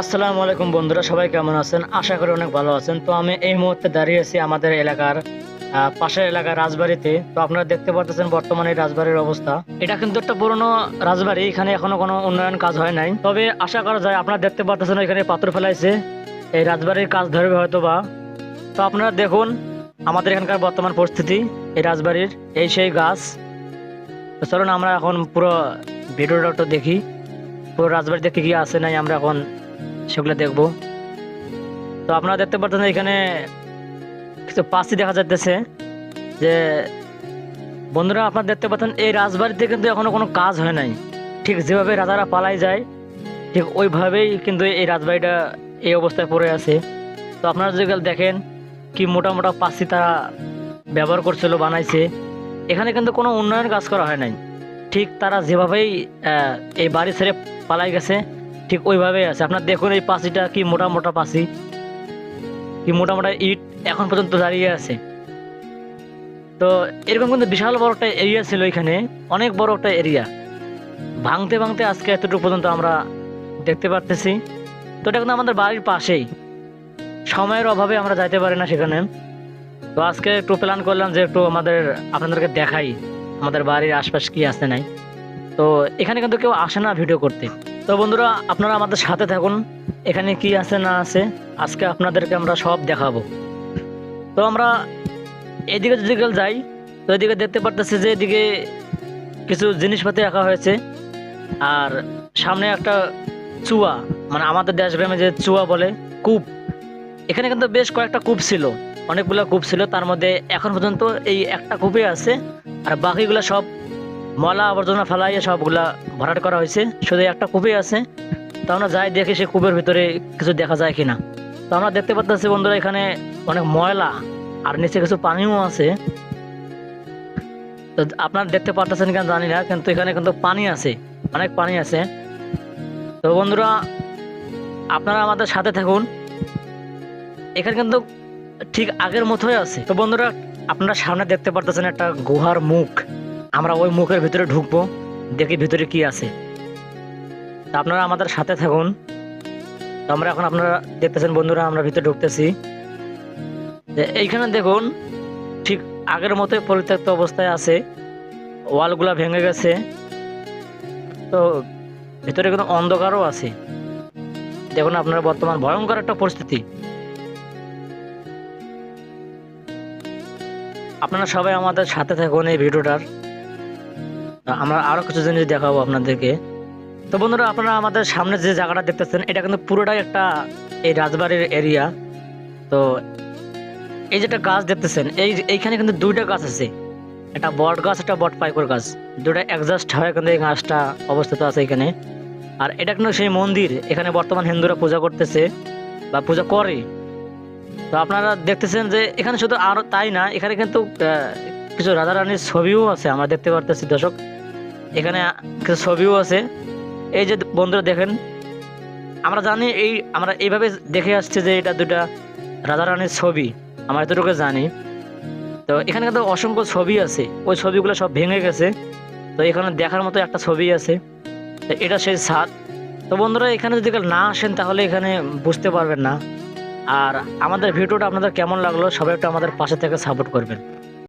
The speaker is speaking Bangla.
আসসালামু আলাইকুম বন্ধুরা, সবাই কেমন আছেন? আশা করি অনেক ভালো আছেন। তো আমি এই মুহূর্তে দাঁড়িয়ে আছি আমাদের এলাকার পাশের এলাকার রাজবাড়িতে। তো আপনারা দেখতে পাচ্ছেন বর্তমানে এই রাজবাড়ির অবস্থা। এটা কিন্তু একটা পুরনো রাজবাড়ি, এখানে এখনও কোনো উন্নয়ন কাজ হয় নাই। তবে আশা করা যায় আপনারা দেখতে পাচ্ছেন এখানে পাথর ফেলাইছে। এই রাজবাড়ির কাজ ধরবে হয়তো বা তো আপনারা দেখুন আমাদের এখানকার বর্তমান পরিস্থিতি, এই রাজবাড়ির, এই সেই গাছ। চলুন আমরা এখন পুরো ভিডিওটা একটু দেখি। পুরো রাজবাড়িতে কি কি আছে নাই আমরা এখন সেগুলো দেখব। তো আপনারা দেখতে পাচ্ছেন এখানে কিছু পাখি দেখা যাচ্ছে যে বন্ধুরা, আপনারা দেখতে পাচ্ছেন এই রাজবাড়িতে কিন্তু এখনও কোনো কাজ হয় নাই। ঠিক যেভাবে রাজারা পালাই যায়, ঠিক ওইভাবেই কিন্তু এই রাজবাড়িটা এই অবস্থায় পড়ে আছে। তো আপনারা যদি দেখেন কি মোটা মোটা পাখি তারা ব্যবহার করছিল, বানাইছে, এখানে কিন্তু কোনো উন্নয়ন কাজ করা হয় নাই। ঠিক তারা যেভাবেই এই বাড়ি ছেড়ে পালাই গেছে ঠিক ওইভাবেই আছে। আপনার দেখুন এই পাঁচিটা কি মোটা মোটা পাঁচি। কি মোটা মোটা ইট এখন পর্যন্ত দাঁড়িয়ে আছে। তো এরকম কিন্তু বিশাল বড় একটা এরিয়া ছিল এখানে। অনেক বড় একটা এরিয়া ভাঙতে ভাঙতে আজকে এতটুকু পর্যন্ত আমরা দেখতে পারতেছি। তো এটা কিন্তু আমাদের বাড়ির পাশেই। সময়ের অভাবে আমরা যাইতে পারি না সেখানে। তো আজকে একটু প্ল্যান করলাম যে একটু আমাদের আপনাদেরকে দেখাই। আমাদের বাড়ির আশপাশ কি আছে নাই। তো এখানে কিন্তু কেউ আসে না ভিডিও করতে। তো বন্ধুরা, আপনারা আমাদের সাথে থাকুন। এখানে কি আছে না আছে, আজকে আপনাদেরকে আমরা সব দেখাবো। তো আমরা এদিকে যদি যাই, তো এদিকে দেখতে পারতেছি যে এদিকে কিছু জিনিসপাতি রাখা হয়েছে। আর সামনে একটা চুয়া মানে আমাদের দেশ গ্রামে যে চুয়া বলে, কূপ। এখানে কিন্তু বেশ কয়েকটা কূপ ছিল, অনেকগুলো কূপ ছিল। তার মধ্যে এখন পর্যন্ত এই একটা কূপে আছে, আর বাকিগুলো সব ময়লা আবর্জনা ফেলাইয়ে সবগুলা ভরাট করা হয়েছে। শুধু একটা কূপে আছে। তো আমরা যাই দেখি সে কূপের ভিতরে কিছু দেখা যায় কিনা। তো আমরা দেখতে পাচ্ছি বন্ধুরা এখানে অনেক ময়লা আর নিচে কিছু পানিও আছে। তো আপনারা দেখতে পারতেছেন কেন জানি না, কিন্তু এখানে কিন্তু পানি আছে, অনেক পানি আছে। তো বন্ধুরা, আপনারা আমাদের সাথে থাকুন। এখানে কিন্তু ঠিক আগের মতোই আছে। তো বন্ধুরা, আপনারা সামনে দেখতে পারতেছেন একটা গুহার মুখ। আমরা ওই মুখের ভিতরে ঢুকবো, দেখি ভিতরে কি আছে। তা আপনারা আমাদের সাথে থাকুন। তো আমরা এখন আপনারা দেখতেছেন বন্ধুরা, আমরা ভিতরে ঢুকতেছি। এইখানে দেখুন, ঠিক আগের মতোই পরিত্যক্ত অবস্থায় আছে। ওয়ালগুলা ভেঙে গেছে। তো ভিতরে কিন্তু অন্ধকারও আছে। দেখুন আপনারা বর্তমান ভয়ঙ্কর একটা পরিস্থিতি। আপনারা সবাই আমাদের সাথে থাকুন এই ভিডিওটার। আমরা আরও কিছু জিনিস দেখাবো আপনাদেরকে। তো বন্ধুরা, আপনারা আমাদের সামনে যে জায়গাটা দেখতেছেন, এটা কিন্তু পুরোটাই একটা এই রাজবাড়ির এরিয়া তো এই যেটা গাছ দেখতেছেন, এই এইখানে কিন্তু দুইটা গাছ আছে। একটা বট গাছ, একটা বট পাইকর গাছ। দুটা অ্যাডজাস্ট হয় কিন্তু এই গাছটা অবস্থিত আছে এখানে। আর এটা কিন্তু সেই মন্দির, এখানে বর্তমান হিন্দুরা পূজা করতেছে বা পূজা করে। তো আপনারা দেখতেছেন যে এখানে শুধু আর তাই না, এখানে কিন্তু কিছু রাজা রানীর ছবিও আছে, আমরা দেখতে পারতেছি, দর্শক। এখানে কিছু ছবিও আছে। এই যে বন্ধুরা দেখেন, আমরা জানি এই, আমরা এইভাবে দেখে আসছি যে এটা দুটা রাজা রানীর ছবি, আমরা এতটুকু জানি। তো এখানে কিন্তু অসংখ্য ছবি আছে, ওই ছবিগুলো সব ভেঙে গেছে। তো এখানে দেখার মতো একটা ছবি আছে এটা সেই ছাদ। তো বন্ধুরা, এখানে যদি না আসেন, তাহলে এখানে বুঝতে পারবেন না। আর আমাদের ভিডিওটা আপনাদের কেমন লাগল, সবাই একটু আমাদের পাশে থেকে সাপোর্ট করবেন।